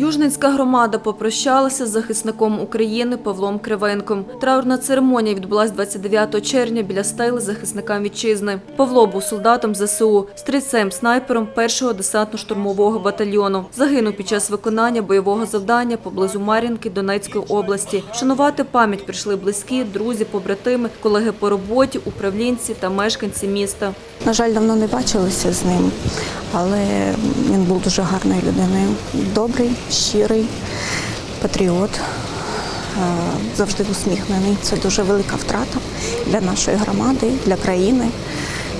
Южницька громада попрощалася з захисником України Павлом Кривенком. Траурна церемонія відбулась 29 червня біля стели захисникам вітчизни. Павло був солдатом ЗСУ, стрільцем снайпером першого десантно-штурмового батальйону. Загинув під час виконання бойового завдання поблизу Мар'їнки Донецької області. Вшанувати пам'ять прийшли близькі, друзі, побратими, колеги по роботі, управлінці та мешканці міста. На жаль, давно не бачилися з ним, але він був дуже гарною людиною. Добрий, щирий, патріот, е, завжди усміхнений. Це дуже велика втрата для нашої громади, для країни,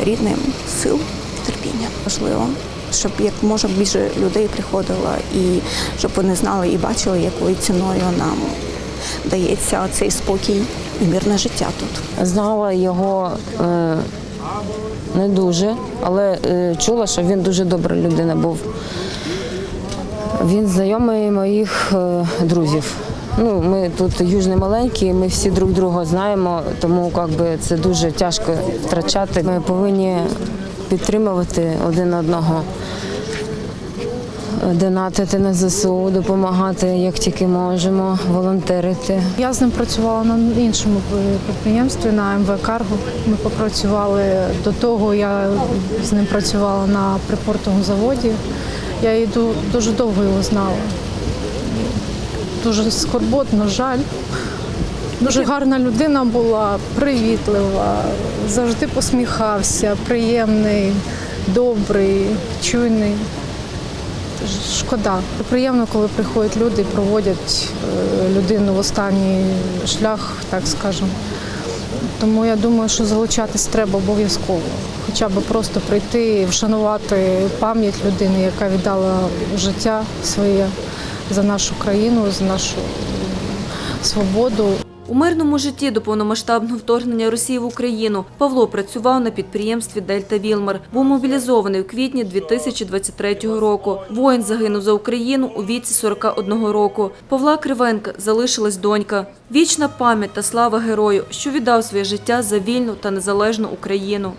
рідним сил терпіння. Важливо, щоб як може більше людей приходило і щоб вони знали і бачили, якою ціною нам дається цей спокій і мирне життя тут. Знала його е, не дуже, але е, чула, що він дуже добра людина був. Він знайомий моїх е, друзів. Ну, ми тут южні маленькі, ми всі друг друга знаємо, тому як би, це дуже тяжко втрачати. Ми повинні підтримувати один одного, донатити на ЗСУ, допомагати як тільки можемо, волонтерити. Я з ним працювала на іншому підприємстві на МВ Карго. Ми попрацювали до того. Я з ним працювала на припортовому заводі. Я її дуже довго його знала. Дуже скорботно, жаль. Дуже гарна людина була, привітлива, завжди посміхався, приємний, добрий, чуйний. Шкода. Приємно, коли приходять люди і проводять е, людину в останній шлях, так скажемо. Тому я думаю, що залучатись треба обов'язково. Хоча б просто прийти і вшанувати пам'ять людини, яка віддала життя своє за нашу країну, за нашу свободу. У мирному житті до повномасштабного вторгнення Росії в Україну Павло працював на підприємстві Дельта Вілмар. Був мобілізований у квітні 2023 року. Воїн загинув за Україну у віці 41 року. Павла Кривенка залишилась донька. Вічна пам'ять та слава герою, що віддав своє життя за вільну та незалежну Україну.